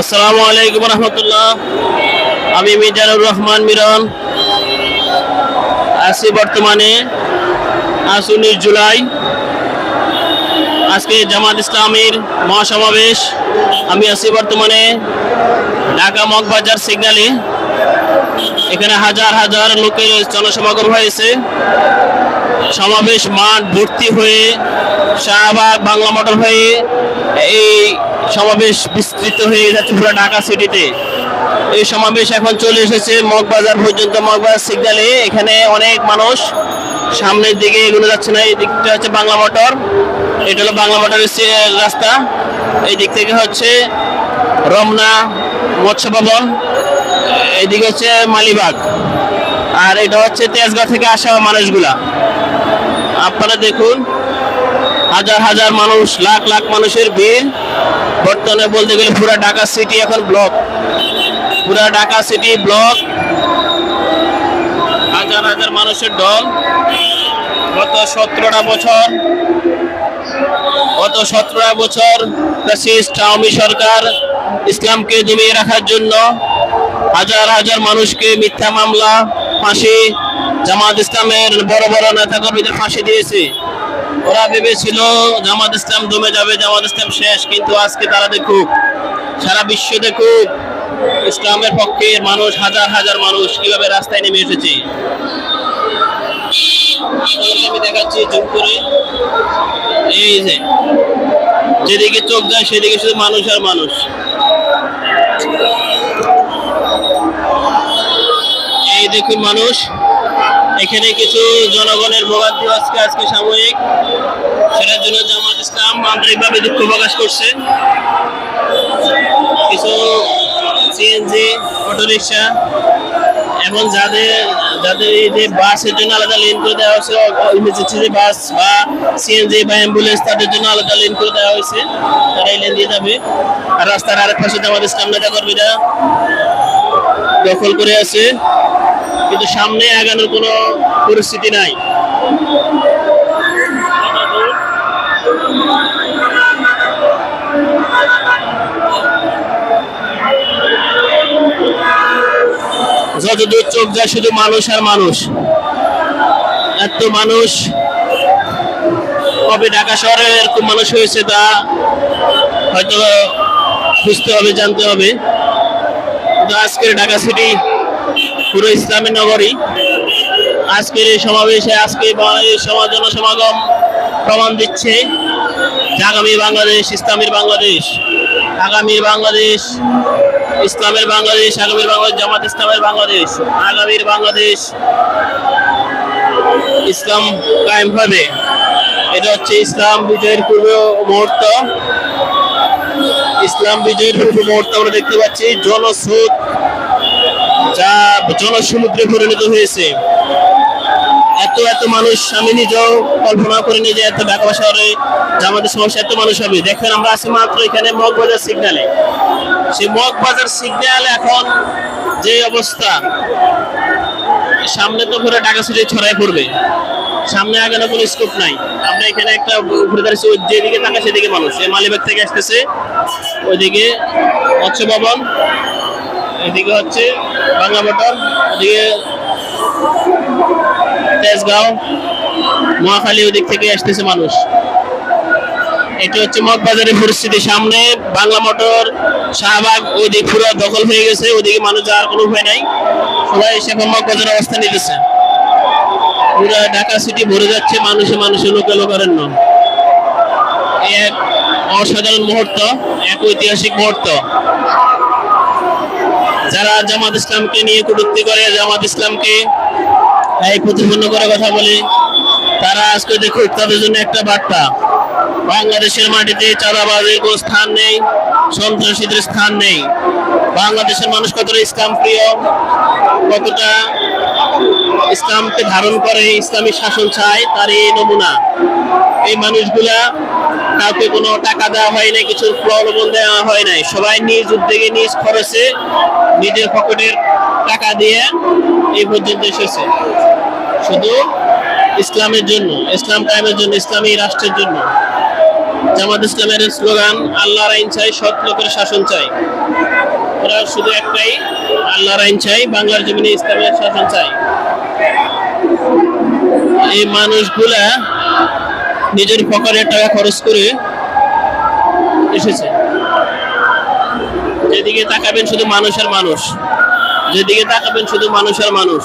আসসালামু আলাইকুম রহমতুল্লাহ। আমি মিজানুর রহমান মিরন। আছি বর্তমানে আজ উনিশ জুলাই। আজকে জামাত ইসলামের মহাসমাবেশ। আমি আছি বর্তমানে ঢাকা মগবাজার সিগন্যালে। এখানে হাজার হাজার লোকের জনসমাগম হয়েছে। সমাবেশ মাঠ ভর্তি হয়ে শাহবাগ বাংলা মোটর হয়ে এই সমাবেশ বিস্তৃত হয়ে যাচ্ছে পুরো ঢাকা সিটিতে। এই সমাবেশ এখন চলে এসেছে মগবাজার পর্যন্ত। মগবাজার সিগন্যালে এখানে অনেক মানুষ সামনের দিকে এগুলো যাচ্ছে না এই দিকটা হচ্ছে বাংলা মোটর। এটা হলো বাংলা মোটরের রাস্তা। এই দিক থেকে হচ্ছে রমনা মৎস্য ভবন এইদিকে হচ্ছে মালিবাগ। আর এটা হচ্ছে তেজগাঁও থেকে আসা মানুষগুলা। আপনারা দেখুন, হাজার হাজার মানুষ, লাখ লাখ মানুষের ভিড়। বর্তমানে বলতে গেলে পুরো ঢাকা সিটি এখন ব্লক। পুরো ঢাকা সিটি ব্লক। হাজার হাজার মানুষের দল। গত সতেরোটা বছর, গত সতেরোটা বছর আওয়ামী সরকার ইসলামকে দমিয়ে রাখার জন্য হাজার হাজার মানুষকে মিথ্যা মামলা, ফাঁসি, জামাত ইসলামের বড় বড় নেতাকর্মীদের ফাঁসি দিয়েছে। ওরা ভেবেছিল জামাত ইসলাম দমে যাবে, জামাত ইসলাম শেষ, কিন্তু আজকে তারা দেখুক, সারা বিশ্ব দেখুক, ইসলামের পক্ষে মানুষ, হাজার হাজার মানুষ কীভাবে রাস্তায় নেমে এসেছে। আমি দেখাচ্ছি জুম করে। এই যে, যেদিকে চোখ যায় সেদিকে শুধু মানুষ আর মানুষ। এই দেখুন মানুষ। এখানে কিছু জনগণের ভোগান্তি আজকে আজকে সাময়িক। সেটার জন্য জামাত ইসলাম আন্তরিকভাবে দুঃখ প্রকাশ করছে। কিছু সিএনজি অটোরিকশা, এবং যাদের যাদের এই যে বাসের জন্য আলাদা লেন করে দেওয়া হয়েছে ইমার্জেন্সি যে বাস বা সিএনজি বা অ্যাম্বুলেন্স তাদের জন্য আলাদা লেন করে দেওয়া হয়েছে তারা এই লেন দিয়ে যাবে। আর রাস্তার আরেক পাশে জামাত ইসলাম নেতা কর্মীরা দখল করে আছে। কিন্তু সামনে আগানোর কোনো পরিস্থিতি নাই। যতদূর চোখ যায় শুধু মানুষ আর মানুষ। এত মানুষ কবে ঢাকা শহরে এরকম মানুষ হয়েছে তা হয়তো বুঝতে হবে, জানতে হবে। কিন্তু আজকের ঢাকা সিটি পুরো ইসলামী নগরী। আজকের এই সমাবেশে, আজকে বাংলাদেশ সমাজ জনসমাগম প্রমাণ দিচ্ছে যে আগামী বাংলাদেশ ইসলামের বাংলাদেশ আগামীর বাংলাদেশ ইসলামের বাংলাদেশ আগামীর বাংলাদেশ, জামাত ইসলামের বাংলাদেশ, আগামীর বাংলাদেশ ইসলাম কায়েম হবে। এটা হচ্ছে ইসলাম বিজয়ের পূর্ব মুহূর্ত। ইসলাম বিজয়ের পূর্ব মুহূর্ত আমরা দেখতে পাচ্ছি। জনস্রোত যা জনসমুদ্রে পরিণত হয়েছে। এত এত মানুষ আমি নিজেও কল্পনা করিনি যে এত ঢাকা শহরে আমাদের সমস্যা, এত মানুষ হবে। দেখেন, আমরা আছি মাত্র এখানে মগবাজার সিগন্যালে। সেই মগবাজার সিগন্যাল এখন যে অবস্থা, সামনে তো পুরো ঢাকা সিটি ছড়াই পড়বে। সামনে আগানো কোনো স্কোপ নাই। আমরা এখানে একটা ঘুরে দাঁড়িয়েছি যেদিকে তাকা সেদিকে মানুষ। এই মালিবাগ থেকে আসতেছে, ওইদিকে মৎস্য ভবন এদিকে হচ্ছে বাংলা মোটর ওদিকে তেজগাঁও মহাখালী ওদিক থেকে আসতেছে মানুষ। এটা হচ্ছে মগবাজারের পরিস্থিতি। সামনে বাংলা মোটর, শাহবাগ ওইদিক পুরো দখল হয়ে গেছে, ওদিকে মানুষ যাওয়ার কোনো উপায় নাই। সবাই এসে এখন মগবাজারে অবস্থান নিতেছে। পুরো ঢাকা সিটি ভরে যাচ্ছে, মানুষে মানুষে লোকে লোকারণ্য। এক অসাধারণ মুহূর্ত, এক ঐতিহাসিক মুহূর্ত। যারা জামাত ইসলামকে নিয়ে কটূক্তি করে, জামাত ইসলামকে প্রতিপন্ন করে কথা বলে, তারা আজকে দেখুক তাদের জন্য একটা বার্তা। বাংলাদেশের মাটিতে চাঁদাবাজের কোনো স্থান নেই, সন্ত্রাসীদের স্থান নেই। বাংলাদেশের মানুষ কতটা ইসলাম প্রিয়, কতটা ইসলামকে ধারণ করে, ইসলামী শাসন চায়, তার এই নমুনা। এই মানুষগুলা কাউকে কোনো টাকা দেওয়া হয় নাই, কিছু প্রলোভন দেওয়া হয় নাই। সবাই নিজ উদ্যোগে, নিজ খরচে নিজের পকেটের টাকা দিয়ে এই পর্যন্ত এসেছে। শুধু ইসলামের জন্য, ইসলাম টাইমের জন্য, ইসলামী রাষ্ট্রের জন্য। জামাত ইসলামের স্লোগান, আল্লাহর আইন চাই, সৎ লোকের শাসন চাই। ওরা শুধু একটাই, আল্লাহর আইন চাই, বাংলার জমিনে ইসলামের শাসন চাই। এই মানুষগুলা নিজের পকেটের টাকা খরচ করে এসেছে। যেদিকে তাকাবেন শুধু মানুষের মানুষ। যেদিকে তাকাবেন শুধু মানুষের মানুষ।